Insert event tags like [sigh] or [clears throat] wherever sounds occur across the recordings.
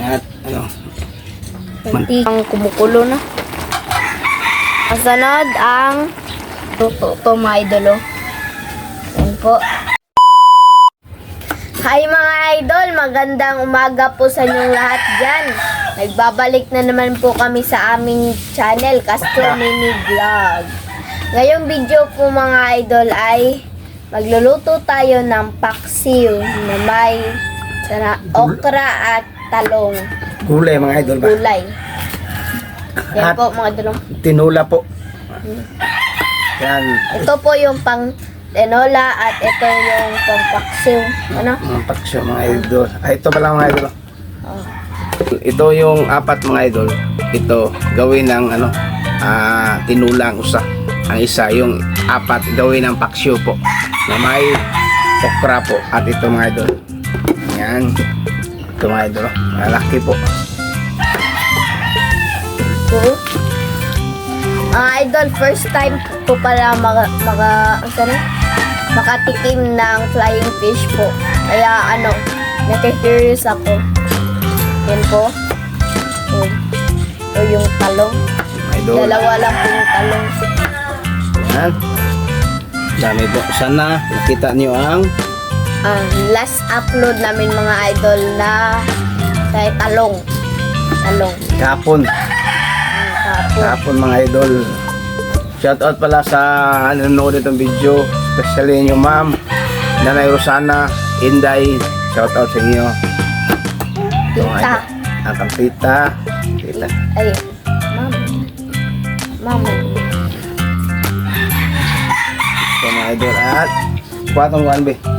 At ano, Kunti ang kumukulo na. Kasunod ang tuto to mga idolo. Yan po. Hi mga idol, magandang umaga po sa inyong lahat dyan. Nagbabalik na naman po kami sa aming channel, Castro Mini Vlog. Ngayong video po mga idol ay magluluto tayo ng paksiw na may sana, okra at talong gulay mga idol ba? gulay. Yan At- po mga idol. Tinula po. Yan, Ito po yung pang tenola at ito yung pang paksiw. Ano? mga paksyo mga idol. Ay, ito pala mga idol. Oh. Ito yung apat mga idol. Ito, gawin ng ano, ah, tinulang usa. Ang isa, yung apat, gawin ng paksyo po. Na may okra po. At ito mga idol. Yan. Ito mga idol. Malaki po. Po. Mga idol, first time ko pala maga, ano sana? makatikim ng flying fish po. Kaya ano, nakikurious ako. Yan po. Yan. Ito yung talong. Idol. Dalawa lang po yung talong. Yan. Dami po. Sana nakita niyo ang ang last upload namin mga idol na kay talong. Talong. kapon. Ang kapo. Kapon mga idol. Shoutout pala sa nanonood itong video. Especially yung ma'am. Nanay Rosana. Inday. Shoutout sa inyo. Tita. Ang kang tita. Tita. Ay, ma'am. Ito mga idol. At kwatong one be.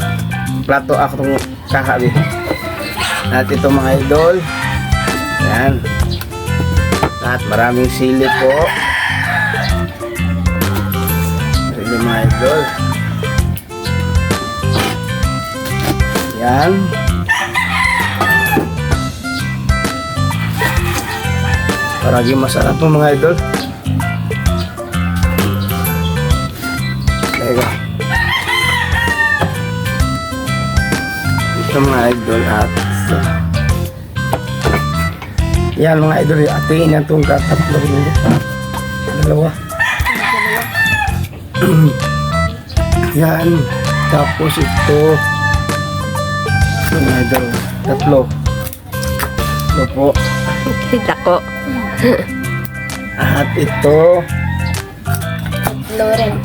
Plato ako itong kahabi. At ito mga idol. Yan. At maraming sili po. Sili mga idol. Yan. Paragi masarap po mga idol. Ito mga idol at yan mga idol, atiin yan itong katatlo. Dalawa. [clears throat] yan. Tapos ito. Ito mga idol. Tatlo. Ito po. Kita ko. At ito. Loren.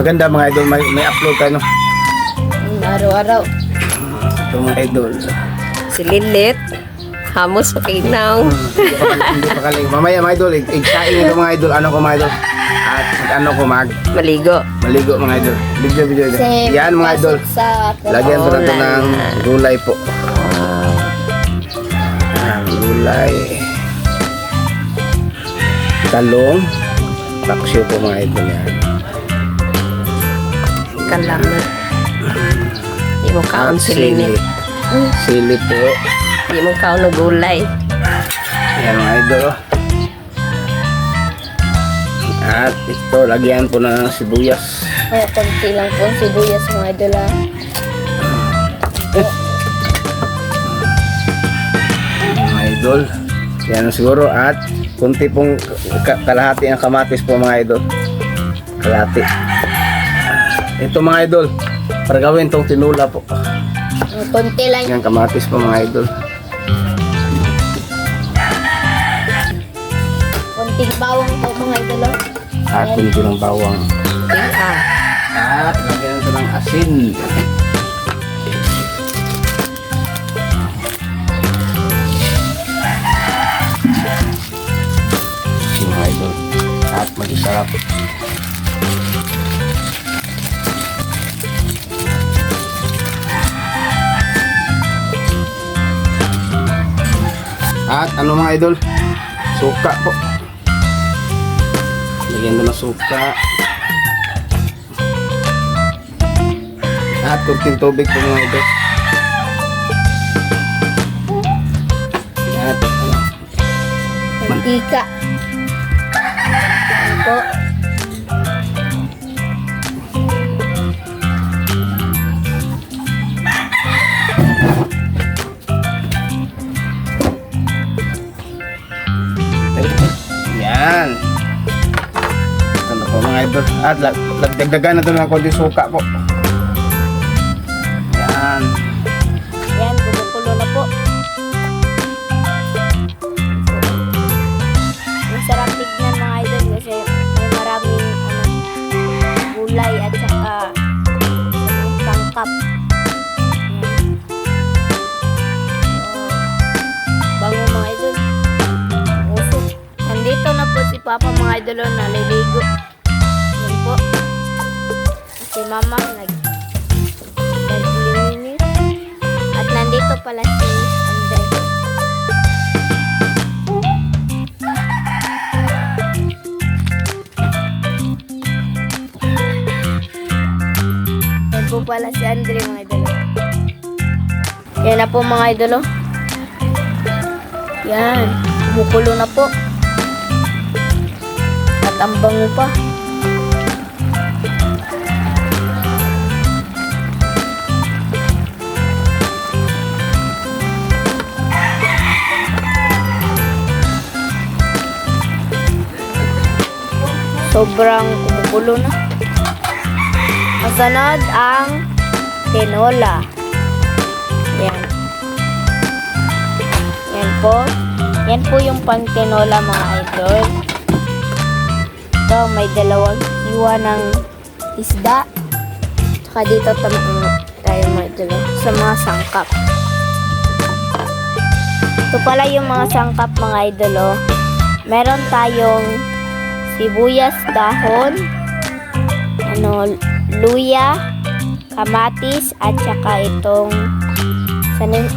Maganda mga idol. May, may upload tayo. No? Araw-araw. Ito mga idol. Si Lilit. Hamos hindi pa kal- hindi pa kaling. Mamaya mga idol, ig- igsain ito mga idol. Ano ko mga idol? At ano ko mag Maligo. maligo mga idol. Video video. Kasi Yan mga idol. Sa Lagyan ko na ito Gulay. ng gulay po. Ah, gulay. Talong. Paksyo po mga idol yan. Kalaman. Di mo kaon At si Lilit. Sili po. Di mo kaon ng gulay. Yan mga idol. oh. At ito, lagyan po ng sibuyas. Oh, konti lang po sibuyas mga idol ah. mga idol. Yan siguro at kunti pong ka- kalahati ang kamatis po mga idol. Kalahati. Ito mga idol, para gawin tong tinula po. Oh, konti lang. Yan kamatis po mga idol. Konting bawang po mga idol ah. At kunti ng bawang. Ah. At lagyan ito ng asin. Asin mga idol. At mag-isarap. Ano mga idol? Suka po. Lagyan ng suka. At kunting tubig po mga idol. At ano, Mantika. Yan po. Idol. At lag, lagdagdagan na doon ng konti suka po. Yan. Yan, kumukulo na po. Masarap tignan mga idol kasi may maraming ano, gulay at saka ano, sangkap. Yan. So, bango mga pala si Andre mga idolo. Yan na po mga idolo. Yan. Kumukulo na po. At ang bango pa. Sobrang kumukulo na. Masunod ang tinola. Yan. Yan po. Yan po yung pang tinola mga idol. Ito, may dalawang iwa ng isda. Tsaka dito tam- tayo mga idol sa mga sangkap. Ito pala yung mga sangkap mga idol. oh. Meron tayong sibuyas dahon, ano, luya, kamatis, at saka itong sanin,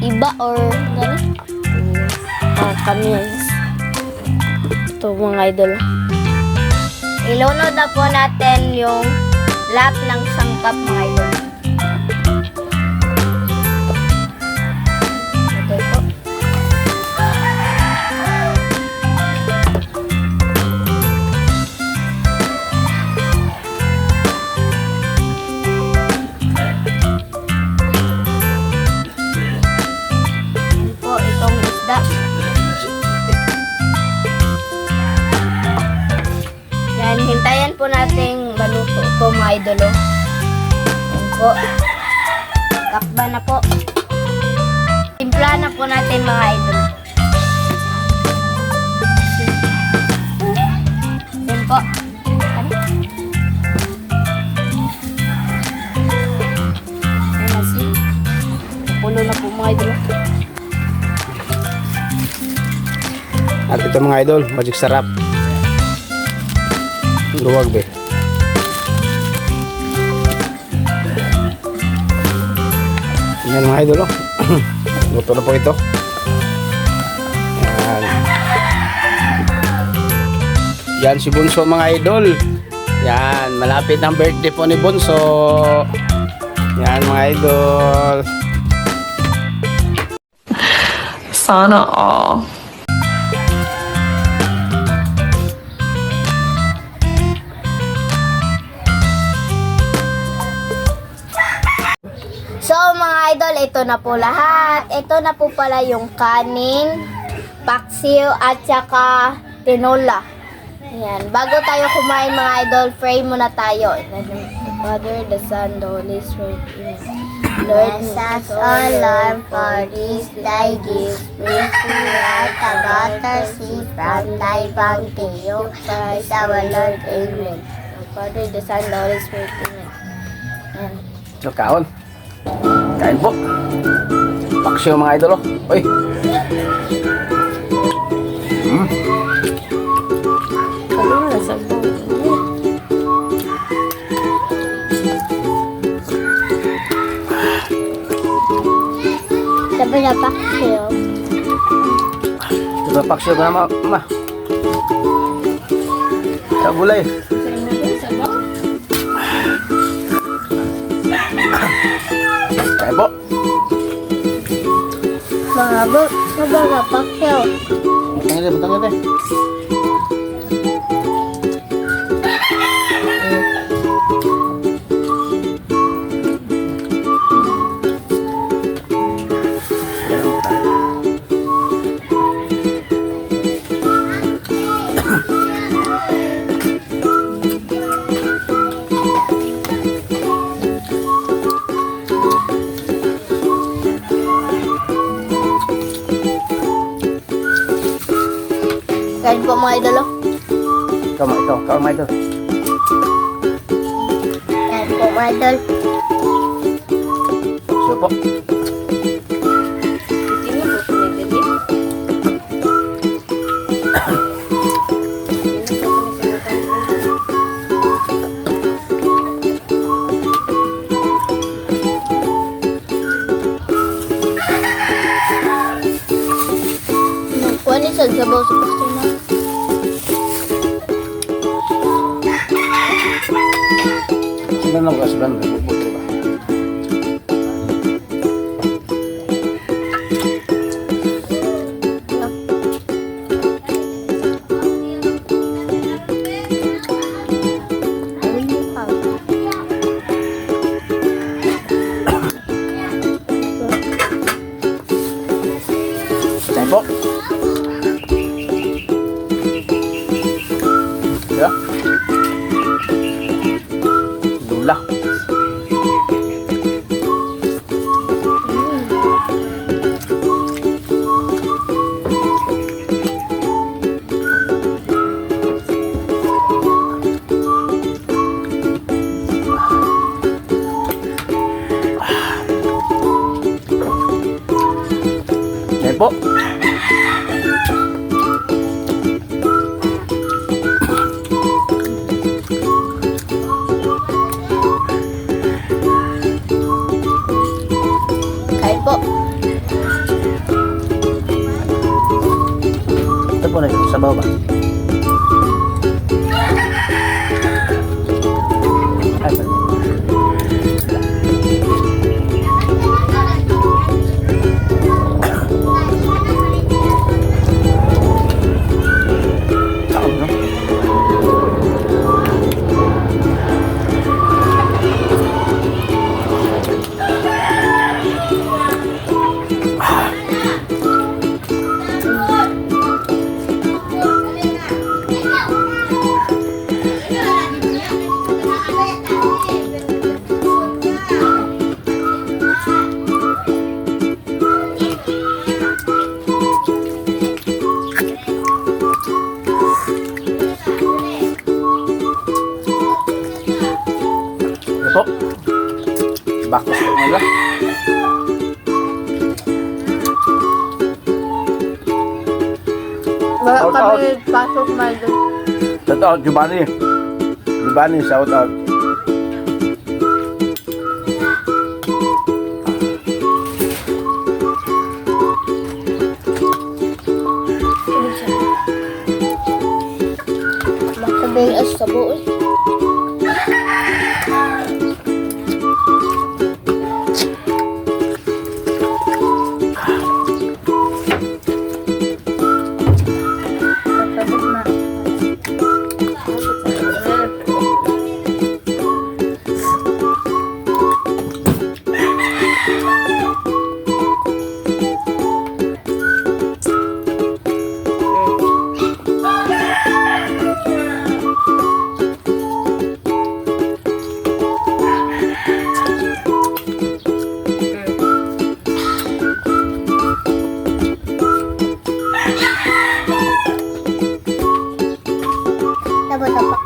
iba or gani? Ah, kamis. Ito mga idol. Ilunod na po natin yung lahat ng sangkap mga idol. Po nating maluto ito mga idolo. Yan po. Takba na po. Timpla na po natin mga idol. Yan po. Ano? Yan na si. Pulo na po mga idol. At ito mga idol, magic sarap. Be. Yan mga idol oh. Luto na po ito. Yan. Yan si Bunso mga idol. Yan, malapit ang birthday po ni Bunso. Yan mga idol. Sana all. Idol, ito na po lahat. Ito na po pala yung kanin, paksiw at saka tinola. Ayan. Bago tayo kumain mga idol, pray muna tayo. The the Father, the Son, the Holy Spirit. Amen. Lord, Bless us, O Lord, for this thy gift, which we are about to see from thy bounty. You Christ our Lord. Amen. the Father, the Son, the Holy Spirit. Amen. Ayan. So, kaon. Kain po. Paksyo mga idol. oh. Uy. Mm. Ano na sa Sabi na paksyo ka ma. ma. Sa gulay. Kain po. Sabi na paksiw. Butang ito, butang ito. Kain po mga idol. ma- ikaw, ikaw, mga idol. Yan po mga idol. So po. Ni sa sabaw sa pastor na. Sino nang kasban? Bubuti ba? Yan po. Yan po. Kain po. Ito po na sa baba. Mga idol. Shout out, Giovanni. Giovanni, shout out. Makabil as sa buo. Eh.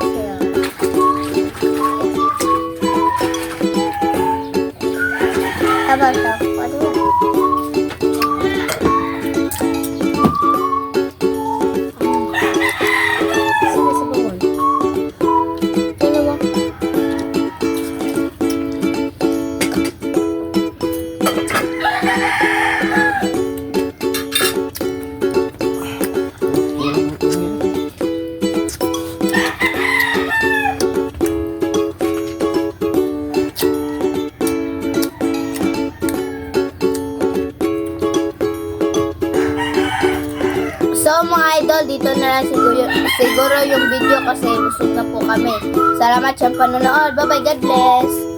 Dito na lang siguro, siguro yung video kasi busog na po kami. Salamat sa panonood. Bye bye, God bless!